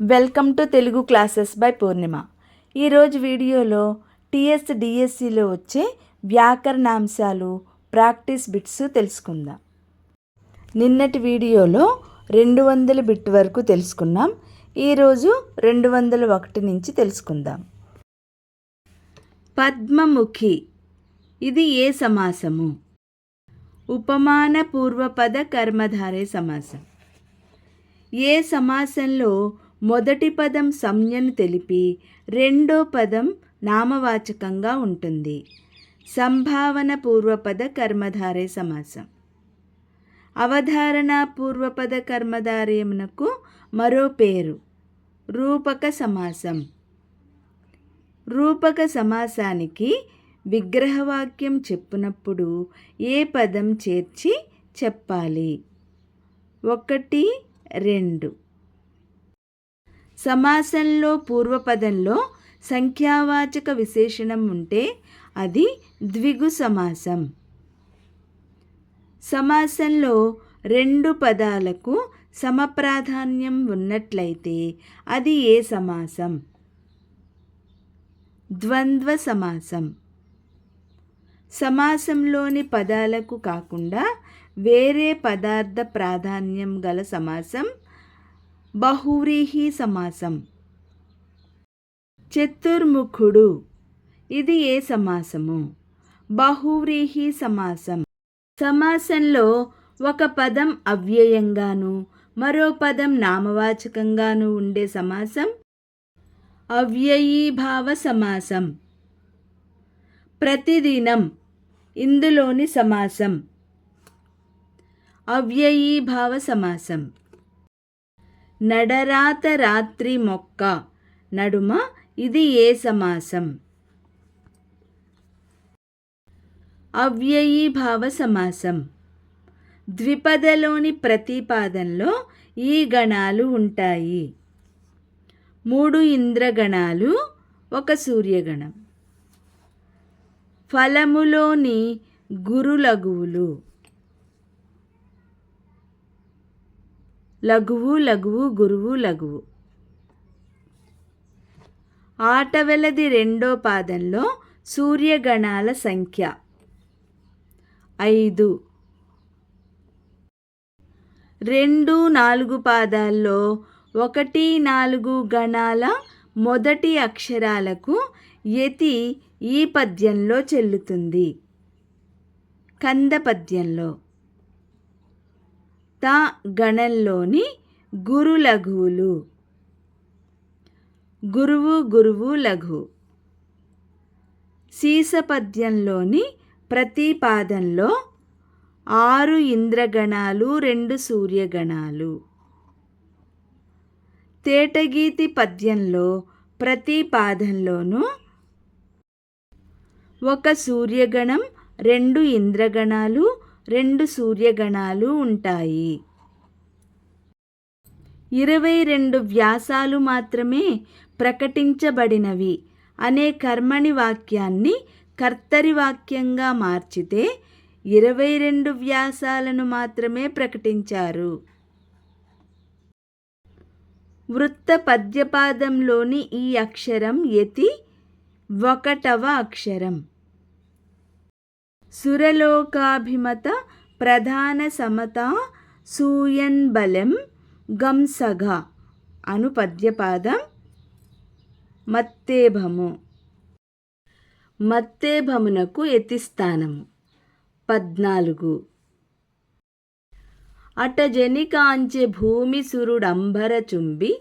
Welcome to Telugu classes by Purnima. ఈరోజు వీడియోలో TS డిఎస్సిలో వచ్చే వ్యాకరణాంశాలు ప్రాక్టీస్ బిట్స్ తెలుసుకుందాం. నిన్నటి వీడియోలో రెండు వందల బిట్ వరకు తెలుసుకున్నాం. ఈరోజు రెండు వందల ఒకటి నుంచి తెలుసుకుందాం. పద్మముఖి. ఇది ఏ సమాసము? ఉపమాన పూర్వపద కర్మధారే సమాసం. ఏ సమాసంలో మొదటి పదం సంజ్ఞను తెలిపి రెండో పదం నామవాచకంగా ఉంటుంది. సంభావన పూర్వపద కర్మధారే సమాసం. అవధారణ పూర్వపద కర్మధారయమునకు మరో పేరు రూపక సమాసం. రూపక సమాసానికి విగ్రహవాక్యం చెప్పునప్పుడు ఏ పదం చేర్చి చెప్పాలి? ఒకటి రెండు. సమాసంలో పూర్వపదంలో సంఖ్యావాచక విశేషణం ఉంటే అది ద్విగు సమాసం. సమాసంలో రెండు పదాలకు సమప్రాధాన్యం ఉన్నట్లయితే అది ఏ సమాసం? ద్వంద్వ సమాసం. సమాసంలోని పదాలకు కాకుండా వేరే పదార్థ ప్రాధాన్యం గల సమాసం బహువ్రీహి సమాసం. చతుర్ముఖుడు. ఇది ఏ సమాసము? బహువ్రీహి సమాసం. సమాసంలో ఒక పదం అవ్యయంగాను మరో పదం నామవాచకంగాను ఉండే సమాసం అవ్యయీభావ సమాసం. ప్రతిదినం ఇందులోని సమాసం. అవ్యయీభావ సమాసం. నడరాత రాత్రి మొక్క నడుమ ఇది ఏ సమాసం? అవ్యయీభావ సమాసం. ద్విపదలోని ప్రతిపాదంలో ఈ గణాలు ఉంటాయి. మూడు ఇంద్రగణాలు ఒక సూర్యగణం. ఫలములోని గురులఘువులు లఘువు లఘువు గురువు లఘువు. ఆటవెలది రెండో పాదంలో సూర్యగణాల సంఖ్య. ఐదు. రెండు నాలుగు పాదాల్లో ఒకటి నాలుగు గణాల మొదటి అక్షరాలకు యతి ఈ పద్యంలో చెల్లుతుంది. కంద పద్యంలో. త గణంలోని గురు లఘువులు గురువు గురువు లఘు. సీసపద్యంలోని ప్రతిపాదంలో ఆరు ఇంద్రగణాలు రెండు సూర్యగణాలు. తేటగీతి పద్యంలో ప్రతిపాదంలోనూ ఒక సూర్యగణం రెండు ఇంద్రగణాలు రెండు సూర్యగణాలు ఉంటాయి. ఇరవై రెండు వ్యాసాలు మాత్రమే ప్రకటించబడినవి. అనే కర్మణి వాక్యాన్ని కర్తరి వాక్యంగా మార్చితే ఇరవై రెండు వ్యాసాలను మాత్రమే ప్రకటించారు. వృత్త పద్యపాదంలోని ఈ అక్షరం యతి ఒకటవ అక్షరం. సురలోకాభిమత ప్రధాన సమత సూయన్బలం గంసగ అను పద్యపాదం మత్తేభము. మత్తేభమునకు యతిస్థానము పద్నాలుగు. అటజనికాంచె భూమి సురుడంబర చుంబి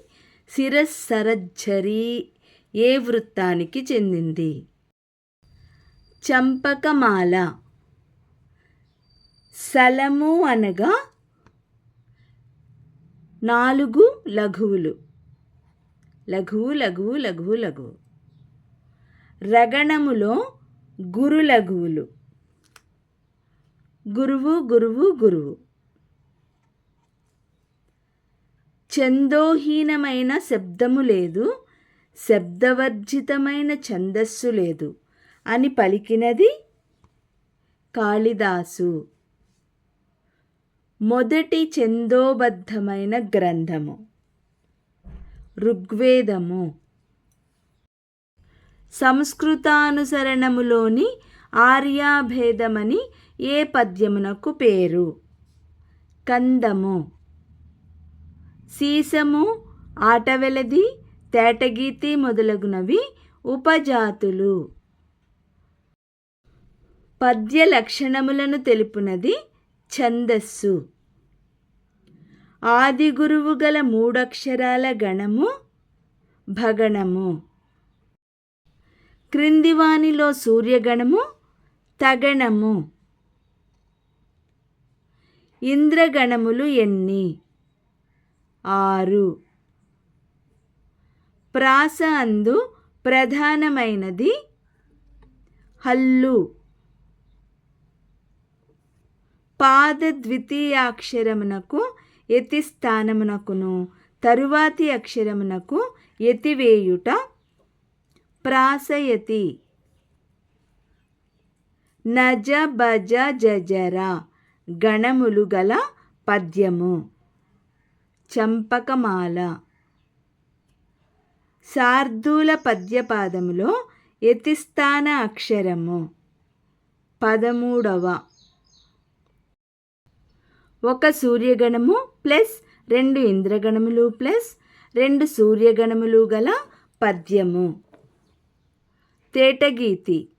శిరస్సరజ్జరీ ఏ వృత్తానికి చెందింది? చంపకమాల. సలము అనగా నాలుగు లఘువులు. లఘువు లఘువు లఘువు లఘువు రగణములో గురు లఘువులు. గురువు గురువు గురువు. ఛందోహీనమైన శబ్దము లేదు శబ్దవర్జితమైన ఛందస్సు లేదు. అని పలికినది కాళిదాసు. మొదటి చందోబద్ధమైన గ్రంథము. ఋగ్వేదము. సంస్కృతానుసరణములోని ఆర్యాభేదమని ఏ పద్యమునకు పేరు? కందము. సీసము ఆటవెలది తేటగీతి మొదలగునవి ఉపజాతులు. పద్య లక్షణములను తెలుపునది ఛందస్సు. ఆది గురువు గల మూడక్షరాల గణము భగణము. క్రిందివానిలో సూర్యగణము తగణము. ఇంద్రగణములు ఎన్ని? ఆరు. ప్రాస అందు ప్రధానమైనది హల్లు. పాద ద్వితీయాక్షరమునకు యతి స్థానమునకును తరువాతి అక్షరమునకు యతివేయుట ప్రాసయతి. నజ భజ జజర గణములు గల పద్యము. చంపకమాల. శార్దూల పద్యపాదములో యతిస్థాన అక్షరము. పదమూడవ ఒక సూర్యగణము ప్లస్ రెండు ఇంద్రగణములు ప్లస్ రెండు సూర్యగణములు గల పద్యము. తేటగీతి.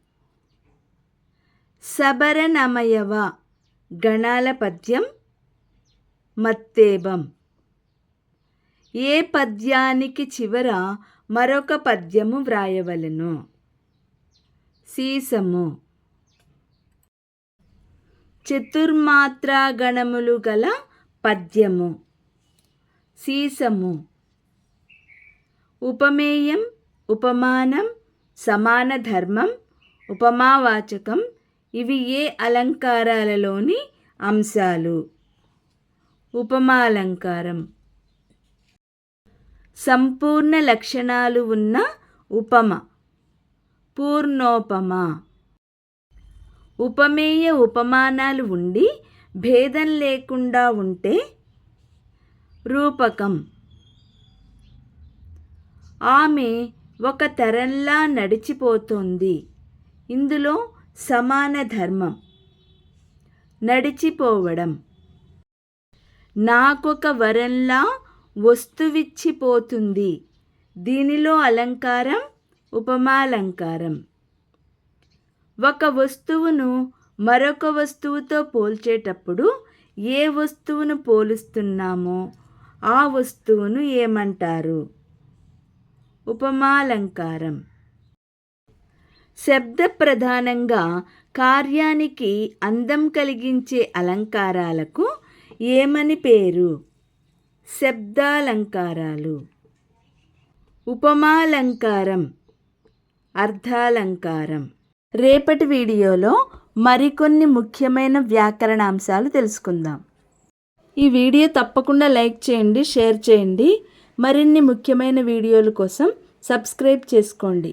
సబరనమయవ గణాల పద్యం మత్తేబం. ఏ పద్యానికి చివర మరొక పద్యము వ్రాయవలను. సీసము. చతుర్మాత్రాగణములు గల పద్యము. సీసము. ఉపమేయం ఉపమానం సమాన ధర్మం ఉపమావాచకం ఇవి ఏ అలంకారాలలోని అంశాలు? ఉపమాలంకారం. సంపూర్ణ లక్షణాలు ఉన్న ఉపమ. పూర్ణోపమ. ఉపమేయ ఉపమానాలు ఉండి భేదం లేకుండా ఉంటే రూపకం. ఆమె ఒక తరంలా నడిచిపోతుంది. ఇందులో సమాన ధర్మం. నడిచిపోవడం. నాకొక వరంలా వస్తువిచ్చిపోతుంది. దీనిలో అలంకారం ఉపమాలంకారం. ఒక వస్తువును మరొక వస్తువుతో పోల్చేటప్పుడు ఏ వస్తువును పోలుస్తున్నామో ఆ వస్తువును ఏమంటారు? ఉపమాలంకారం. శబ్ద ప్రధానంగా కార్యానికి అందం కలిగించే అలంకారాలకు ఏమని పేరు? శబ్దాలంకారాలు. ఉపమాలంకారం. అర్థాలంకారం. రేపటి వీడియోలో మరికొన్ని ముఖ్యమైన వ్యాకరణ అంశాలు తెలుసుకుందాం. ఈ వీడియో తప్పకుండా లైక్ చేయండి షేర్ చేయండి. మరిన్ని ముఖ్యమైన వీడియోల కోసం సబ్స్క్రైబ్ చేసుకోండి.